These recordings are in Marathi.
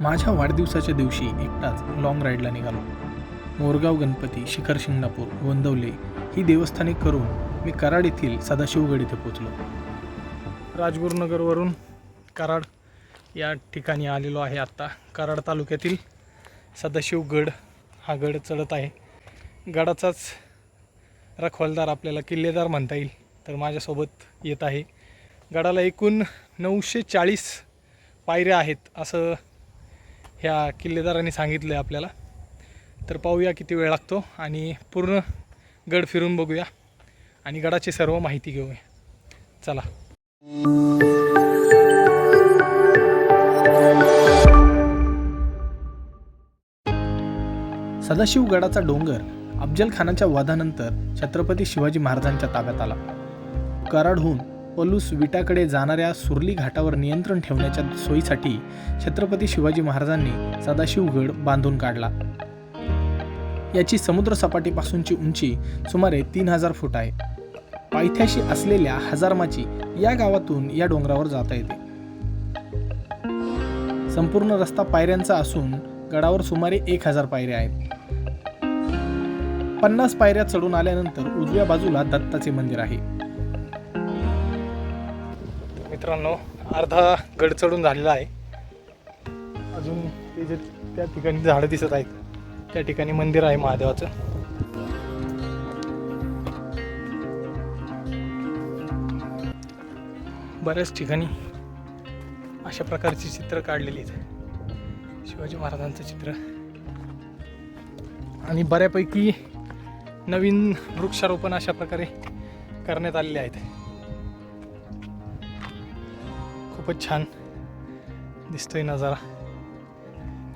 माझ्या वाढदिवसाच्या दिवशी एकटाच लाँग राईडला निघालो. मोरगाव गणपती शिखर शिंगणापूर गोंदवले ही देवस्थाने करून मी कराड येथील सदाशिवगड इथे पोचलो राजगुरुनगरवरून कराड या ठिकाणी आलेलो आहे आत्ता. कराड तालुक्यातील सदाशिवगड हा गड चढत आहे. गडाचाच रखवालदार आपल्याला किल्लेदार म्हणता येईल तर माझ्यासोबत येत आहे. गडाला एकूण नऊशे चाळीस पायऱ्या आहेत असं ह्या किल्लेदारांनी सांगितलं आहे आपल्याला. तर पाहूया किती वेळ लागतो आणि पूर्ण गड फिरून बघूया आणि गडाची सर्व माहिती घेऊया. चला. सदाशिवगडाचा डोंगर अफजल खानाच्या वादानंतर छत्रपती शिवाजी महाराजांच्या ताब्यात आला. कराडहून पलूस विटाकडे जाणाऱ्या सुरली घाटावर नियंत्रण ठेवण्याच्या सोयीसाठी छत्रपती शिवाजी महाराजांनी सदाशिवगड बांधून काढला. याची समुद्रसपाटीपासूनची उंची सुमारे तीन हजार फूट आहे. पायथ्याशी असलेल्या हजारमाची या गावातून या डोंगरावर जाता येते. संपूर्ण रस्ता पायऱ्यांचा असून गडावर सुमारे एक हजार पायऱ्या आहेत. पन्नास पायऱ्या चढून आल्यानंतर उजव्या बाजूला दत्ताचे मंदिर आहे. मित्रांनो अर्धा गड चढून झालेला आहे. अजून ते जे त्या ठिकाणी झाडं दिसत आहेत त्या ठिकाणी मंदिर आहे महादेवाचं. बऱ्याच ठिकाणी अशा प्रकारची चित्र काढलेली आहेत. शिवाजी महाराजांचं चित्र. आणि बऱ्यापैकी नवीन वृक्षारोपण अशा प्रकारे करण्यात आलेले आहेत. खूपच छान दिसतोय नजारा.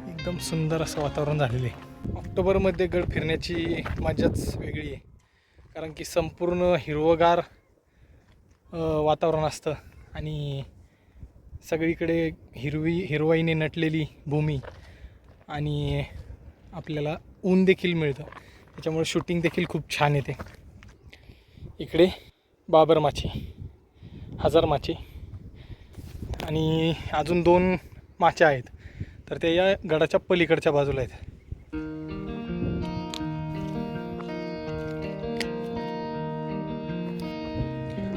एकदम सुंदर असं वातावरण झालेलं आहे. ऑक्टोबरमध्ये गड फिरण्याची मजाच वेगळी आहे. कारण की संपूर्ण हिरवगार वातावरण असतं. आणि सगळीकडे हिरवी हिरवाईने नटलेली भूमी आणि आपल्याला ऊन देखील मिळतं. त्याच्यामुळे शूटिंग देखील खूप छान येते. इकडे बाबर माची हजार माची. आणि अजून दोन माच्या आहेत. तर ते या गडाच्या पलीकडच्या बाजूला आहेत.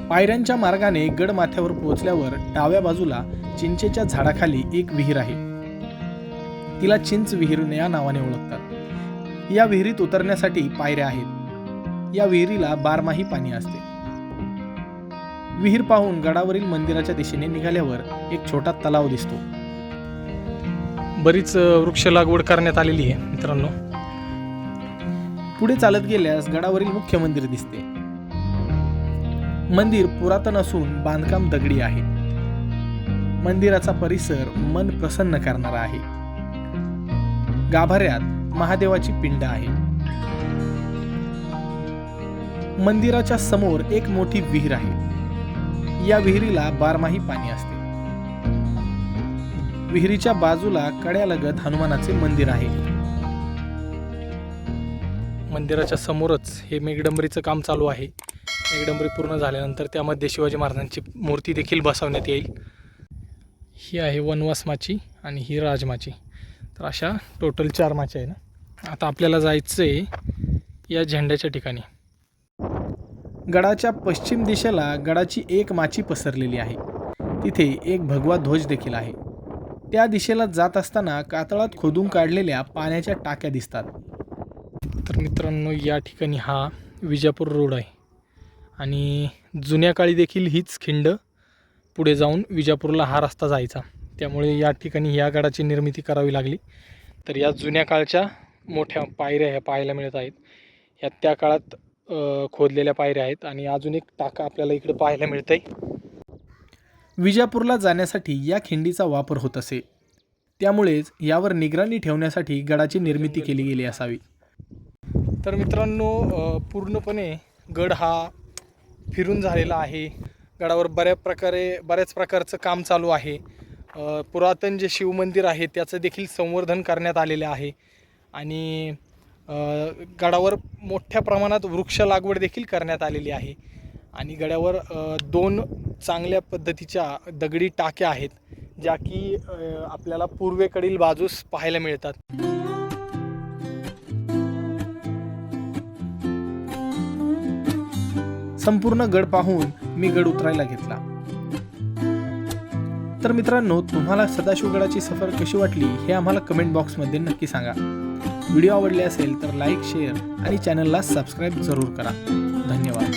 पायऱ्यांच्या मार्गाने गड माथ्यावर पोहोचल्यावर डाव्या बाजूला चिंचेच्या झाडाखाली एक विहीर आहे. तिला चिंच विहीर या नावाने ओळखतात. या विहिरीत उतरण्यासाठी पायऱ्या आहेत. या विहिरीला बारमाही पाणी असते. विहीर पाहून गडावरील मंदिराच्या दिशेने निघाल्यावर एक छोटा तलाव दिसतो. बरीच वृक्ष लागवड करण्यात आलेली आहे मित्रांनो. पुढे चालत गेल्यास गडावरील मुख्य मंदिर दिसते. मंदिर पुरातन असून बांधकाम दगडी आहे. मंदिराचा परिसर मन प्रसन्न करणारा आहे. गाभाऱ्यात महादेवाची पिंड आहे. मंदिराच्या समोर एक मोठी विहीर आहे. या विहिरीला बारमाही पाणी असते. विहिरीच्या बाजूला कड्यालगत हनुमानाचे मंदिर आहे. मंदिराच्या समोरच हे मेघडंबरीचं काम चालू आहे. मेघडंबरी पूर्ण झाल्यानंतर त्यामध्ये शिवाजी महाराजांची मूर्ती देखील बसवण्यात येईल. ही आहे वनवास माची आणि ही राजमाची. तर अशा टोटल चार माच्या आहे ना. आता आपल्याला जायचं आहे या झेंड्याच्या ठिकाणी. गडाच्या पश्चिम दिशेला गडाची एक माची पसरलेली आहे. तिथे एक भगवा ध्वज देखील आहे. त्या दिशेला जात असताना कातळात खोदून काढलेल्या पाण्याच्या टाक्या दिसतात. तर मित्रांनो या ठिकाणी हा विजापूर रोड आहे. आणि जुन्या काळी देखील हीच खिंड पुढे जाऊन विजापूरला हा रस्ता जायचा. त्यामुळे या ठिकाणी या गडाची निर्मिती करावी लागली. तर या जुन्या काळच्या मोठ्या पायऱ्या ह्या पाहायला मिळत आहेत. ह्या त्या काळात खोदलेल्या पायऱ्या आहेत आणि अजून एक टाका आपल्याला इकडे पाहायला मिळतंय. विजापूरला जाण्यासाठी या खिंडीचा वापर होत असे. त्यामुळेच यावर निगराणी ठेवण्यासाठी गडाची निर्मिती केली गेली असावी. तर मित्रांनो पूर्णपणे गड हा फिरून झालेला आहे. गडावर बऱ्या प्रकारे बऱ्याच प्रकारचं काम चालू आहे. पुरातन जे शिवमंदिर आहे त्याचं देखील संवर्धन करण्यात आलेलं आहे. आणि गडावर मोठ्या प्रमाणात वृक्ष लागवड देखील करण्यात आलेली आहे. आणि गड्यावर दोन चांगल्या पद्धतीच्या दगडी टाक्या आहेत ज्या की आपल्याला पूर्वेकडील बाजूस पाहायला मिळतात. संपूर्ण गड पाहून मी गड उतरायला घेतला. तर मित्रांनो तुम्हाला सदाशिवगडाची सफर कशी वाटली हे आम्हाला कमेंट बॉक्समध्ये नक्की सांगा. व्हिडिओ आवडले असेल तर लाईक शेअर आणि चॅनलला सबस्क्राईब जरूर करा. धन्यवाद.